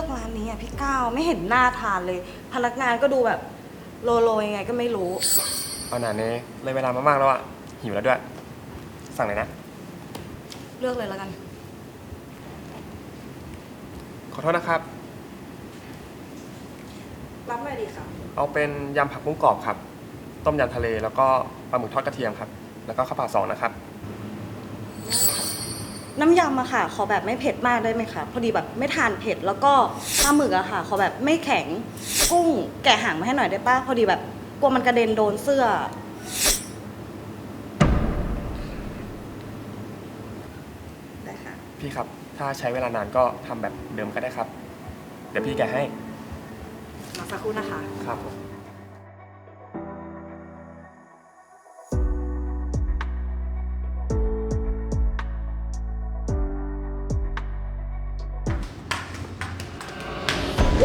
อกร้านนี้อะพี่ก้าวไม่เห็นหน้าทานเลย พนักงานก็ดูแบบโลโลยังไงก็ไม่รู้ เอาหนาเน่เลยเวลามามากแล้วอะหิวแล้วด้วย สั่งเลยนะ เลือกเลยแล้วกัน ขอโทษนะครับ รับหน่อยดีค่ะ เอาเป็นยำผักบุ้งกรอบครับ ต้มยำทะเลแล้วก็ปลาหมึกทอดกระเทียมครับ แล้วก็ข้าวผัดสองนะครับ น้ำยำอะค่ะ ขอแบบไม่เผ็ดมากได้ไหมคะพอดีแบบไม่ทานเผ็ดแล้วก็ปลาหมึกอะค่ะ ขอแบบไม่แข็งกุ้งแกะหางมาให้หน่อยได้ป้ะพอดีแบบกลัวมันกระเด็นโดนเสื้อ ได้ค่ะ พี่ครับ ถ้าใช้เวลานานก็ทำแบบเดิมก็ได้ครับ เดี๋ยวพี่แกะให้ รอสักครู่นะคะ ครับผม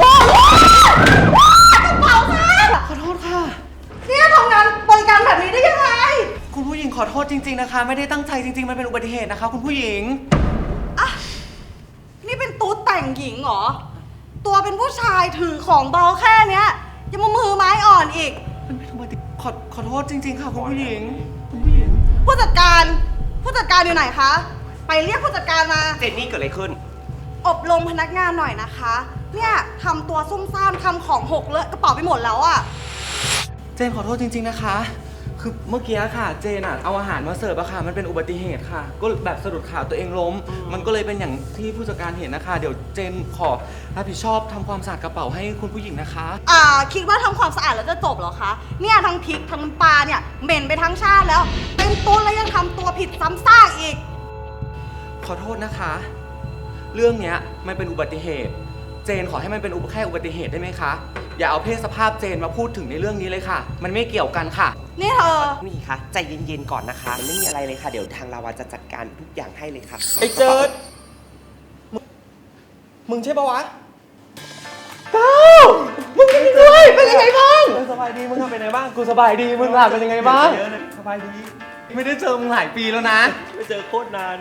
ว้าวว้าวกระเป๋าค่ะขอโทษค่ะ เนี่ยทำงานบริการแบบนี้ได้ยังไง คุณผู้หญิงขอโทษจริง ๆนะคะ ไม่ได้ตั้งใจจริง ๆ มันเป็นอุบัติเหตุนะคะ คุณผู้หญิงอะนี่เป็นตุ๊ดแต่งหญิงเหรอ ตัวเป็นผู้ชายถือของเบาแค่เนี้ยยังมามือไม้อ่อนอีก มันไม่ธรรมดาขอขอโทษจริง ๆ ค่ะ คุณผู้หญิง คุณผู้หญิง ผู้จัดการ ผู้จัดการอยู่ไหนคะ ไปเรียกผู้จัดการมา เจนนี่เกิดอะไรขึ้น อบรมพนักงานหน่อยนะคะ เนี่ยทำตัวซุ่มซ่ามทำของหกเลอะกระเป๋าไปหมดแล้วอะเจนขอโทษจริง ๆ นะคะ คือเมื่อกี้ค่ะ เจนอะเอาอาหารมาเสิร์ฟอะค่ะ มันเป็นอุบัติเหตุค่ะ ก็แบบสะดุดขาตัวเองล้ม มันก็เลยเป็นอย่างที่ผู้จัดการเห็นนะคะ เดี๋ยวเจนขอรับผิดชอบทำความสะอาดกระเป๋าให้คุณผู้หญิงนะคะ อ่า คิดว่าทำความสะอาดแล้วจะจบเหรอคะ เนี่ยทั้งพริกทั้งน้ำปลาเนี่ยเหม็นไปทั้งชาติแล้ว เป็นตุ๊ดแล้วยังทำตัวผิดซ้ำซากอีก ขอโทษนะคะ เรื่องเนี้ยมันเป็นอุบัติเหตุ เจนขอให้มันเป็นอุบแค่อุบัติเหตุได้ไหมคะ อย่าเอาเพศสภาพเจนมาพูดถึงในเรื่องนี้เลยค่ะ มันไม่เกี่ยวกันค่ะ นี่เธอ นี่คะใจเย็นๆก่อนนะคะไม่มีอะไรเลยค่ะ เดี๋ยวทางลาวาจะจัดการทุกอย่างให้เลยค่ะไอ้เจิดมึงมึงใช่ปะวะก้าวมึงเป็นยังไงเป็นยังไงบ้างสบายดีมึงทำเป็นยังไงบ้างกูสบายดีมึงล่ะเป็นยังไงบ้างเยอะเลยสบายดี ไม่ได้เจอมึงหลายปีแล้วนะ ไม่เจอโคตรนาน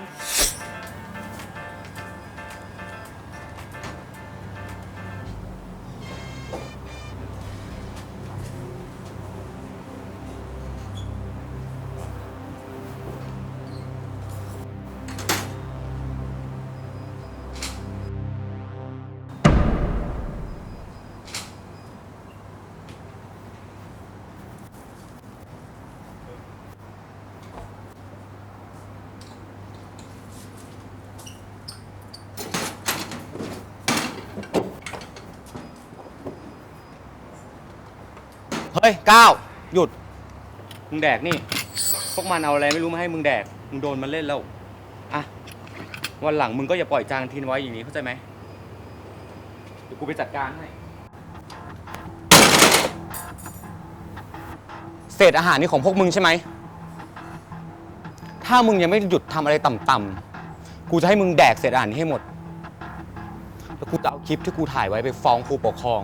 เฮ้ยก้าวหยุด มึงแดกนี่ พวกมันเอาอะไรไม่รู้มาให้มึงแดก มึงโดนมันเล่นแล้ว อะ วันหลังมึงก็อย่าปล่อยจางทิ้งไว้อย่างนี้เข้าใจไหมเดี๋ยวกูไปจัดการให้ เศษอาหารนี่ของพวกมึงใช่ไหม ถ้ามึงยังไม่หยุดทำอะไรต่ำๆ กูจะให้มึงแดกเศษอาหารนี้ให้หมด แล้วกูจะเอาคลิปที่กูถ่ายไว้ไปฟ้องครูปกครอง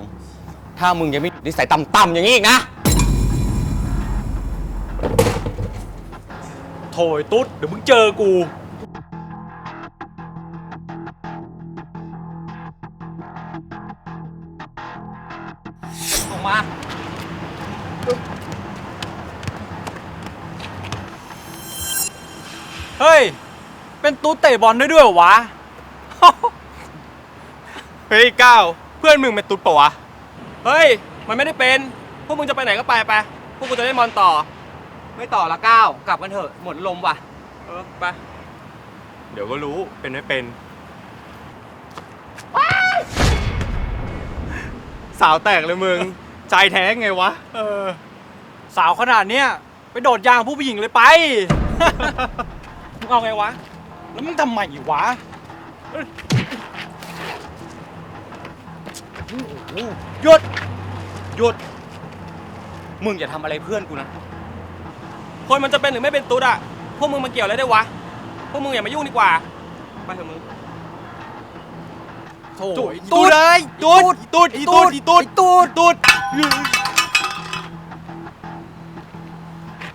ถ้ามึงยังไม่หยุดนิสัยต่ำๆอย่างนี้อีกนะ โถยตุ๊ด เดี๋ยวมึงเจอกู ออกมา เฮ้ย เป็นตุ๊ดเตะบอลได้ด้วยเหรอวะ เฮ้ยก้าวเพื่อนมึงเป็นตุ๊ดปะวะ เฮ้ย มันไม่ได้เป็น พวกมึงจะไปไหนก็ไปไป พวกกูจะเล่นบอลต่อ ไม่ต่อละก้าวกลับกันเถอะ หมดลมว่ะ เออ ไป เดี๋ยวก็รู้ เป็นไม่เป็น สาวแตกเลยมึง ใจแท้ไงวะ เออ สาวขนาดเนี้ยไปโดดยางผู้ผู้หญิงเลยไป มึงเอาไงวะ แล้วมึงทำไมวะ หยุด หยุด มึงอย่าทำอะไรเพื่อนกูนะ คนมันจะเป็นหรือไม่เป็นตุ๊ดอะพวกมึงมาเกี่ยวอะไรได้วยวะ พวกมึงอย่ามายุ่งดีกว่า ไปเถอะมึงโถ่ตุ๊ดตุ๊ดเลยตุ๊ดตุ๊ดอีตุ๊ดอีตุ๊ดตุ๊ดตุ๊ด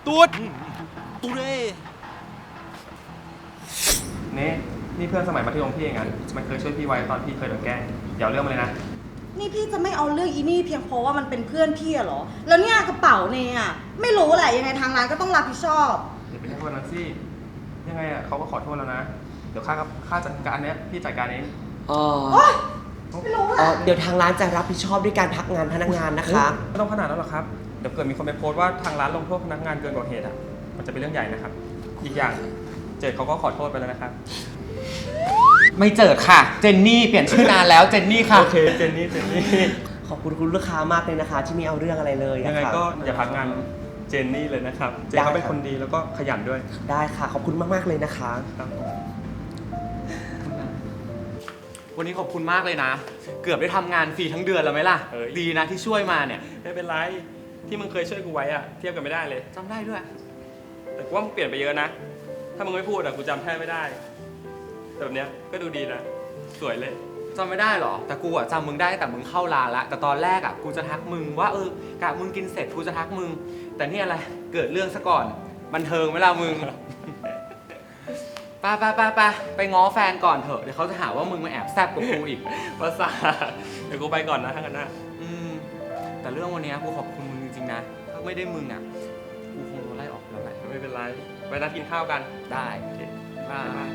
ตุ๊ดตุ๊ดเลยเน่นี่เพื่อนสมัยมัธยมพี่เองอะมันเคยช่วยพี่ไว้ตอนพี่เคยโดนแกล้งอย่าเอาเรื่องมาเลยนะ นี่พี่จะไม่เอาเรื่องอีนี่เพียงเพราะว่ามันเป็นเพื่อนพี่อะเหรอ แล้วเนี่ยกระเป๋าเนี่ยไม่รู้แหละยังไงทางร้านก็ต้องรับผิดชอบ อย่าไปให้โทษนะสิยังไงอะเขาก็ขอโทษแล้วนะ เดี๋ยวค่ากับค่าจัดการเนี้ยพี่จัดการเองเออโอ๊ยไม่รู้เออะอเดี๋ยวทางร้านจะรับผิดชอบด้วยการพักงานพนักงานนะคะ ไม่ต้องขนาดนั้นหรอกครับ เดี๋ยวเกิดมีคนไปโพสต์ว่าทางร้านลงโทษพนักงานเกินกว่าเหตุอะ มันจะเป็นเรื่องใหญ่นะครับ อีกอย่าง เจดเขาก็ขอโทษไปแล้วนะครับ ไม่เจิดค่ะ เจนนี่เปลี่ยนชื่อนานแล้วเจนนี่ค่ะ โอเคเจนนี่เจนนี่ขอบคุณคุณลูกค้ามากเลยนะคะ ที่ไม่เอาเรื่องอะไรเลยอะยังไงค่ะ ก็อย่าพักงานเจนนี่เลยนะครับ เจนเขาเป็นคนดีแล้วก็ขยันด้วยได้ค่ะ ขอบคุณมากๆเลยนะคะ ครับวันนี้ขอบคุณมากเลยนะ เกือบได้ทำงานฟรีทั้งเดือนแล้วไหมล่ะ เอ้ย ดีนะที่ช่วยมาเนี่ยไม่เป็นไรที่มึงเคยช่วยกูไว้อะเทียบกันไม่ได้เลย จำได้ด้วย แต่กูว่ามึงเปลี่ยนไปเยอะนะ ถ้ามึงไม่พูดอะกูจำแทบไม่ได้ แต่แบบเนี้ยก็ดูดีนะ สวยเลย จำไม่ได้หรอ แต่กูอะจำมึงได้แต่มึงเข้าร้านละ แต่ตอนแรกอะกูจะทักมึงว่าเออกะมึงกินเสร็จกูจะทักมึง แต่นี่อะไร เกิดเรื่องซะก่อน บันเทิงไหมล่ะมึง ไปไปไปไปไปง้อแฟนก่อนเถอะ เดี๋ยวเขาจะหาว่ามึงมาแอบแซบกับกูอีกภาษาทเดี๋ยวกูไปก่อนนะถ้างั้นนะอืม แต่เรื่องวันเนี้ยกูขอบคุณมึงจริงๆนะ ถ้าไม่ได้มึงอะกูคงโดนไล่ออกแล้วแหละไม่เป็นไร ไปนัดกินข้าวกัน ได้ โอเคบาย